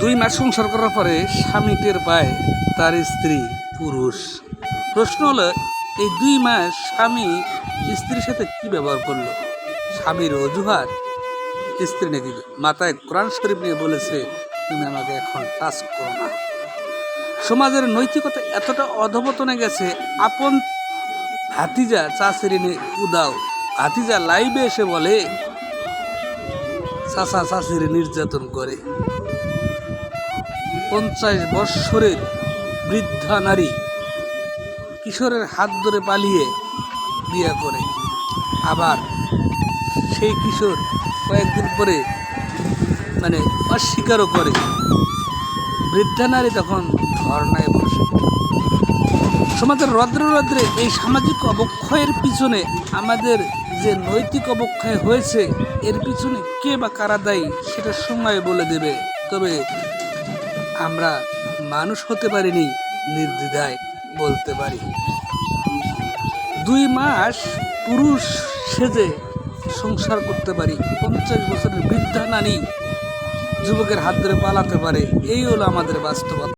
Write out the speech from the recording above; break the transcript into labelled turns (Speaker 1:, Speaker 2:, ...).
Speaker 1: দুই মাস সংসার করার পরে স্বামী টের পায় তার স্ত্রী পুরুষ। প্রশ্ন হলো, এই দুই মাস স্বামী স্ত্রীর সাথে কি ব্যবহার করল? স্বামীর অজুহাত? স্ত্রী নাকি মাথায় কোরআন শরীফ নিয়ে বলেছে, তুমি আমাকে এখন টাচ করো না। সমাজের নৈতিকতা এতটা অধপতনে গেছে, আপন হাতিজা চাষের এনে উদাও। হাতিজা লাইভে এসে বলে চাষা চাষির নির্যাতন করে। পঞ্চাশ বৎসরের বৃদ্ধা নারী কিশোরের হাত ধরে পালিয়ে বিয়ে করে। আবার সেই কিশোর কয়েকদিন পরে মানে অস্বীকারও করে। বৃদ্ধা নারী তখন ধর্নায় বসে। সমাজের রদ্রে রদ্রে এই সামাজিক অবক্ষয়ের পিছনে আমাদের যে নৈতিক অবক্ষয় হয়েছে, এর পিছনে কে বা কারা দায়ী, সেটা সময় বলে দেবে। তবে আমরা মানুষ হতে পারিনি নির্দ্বিধায় বলতে পারি। দুই মাস পুরুষ সেজে সংসার করতে পারি, পঞ্চাশ বছরের বৃদ্ধা নানি যুবকের হাত ধরে পালাতে পারে, এই হলো আমাদের বাস্তবতা।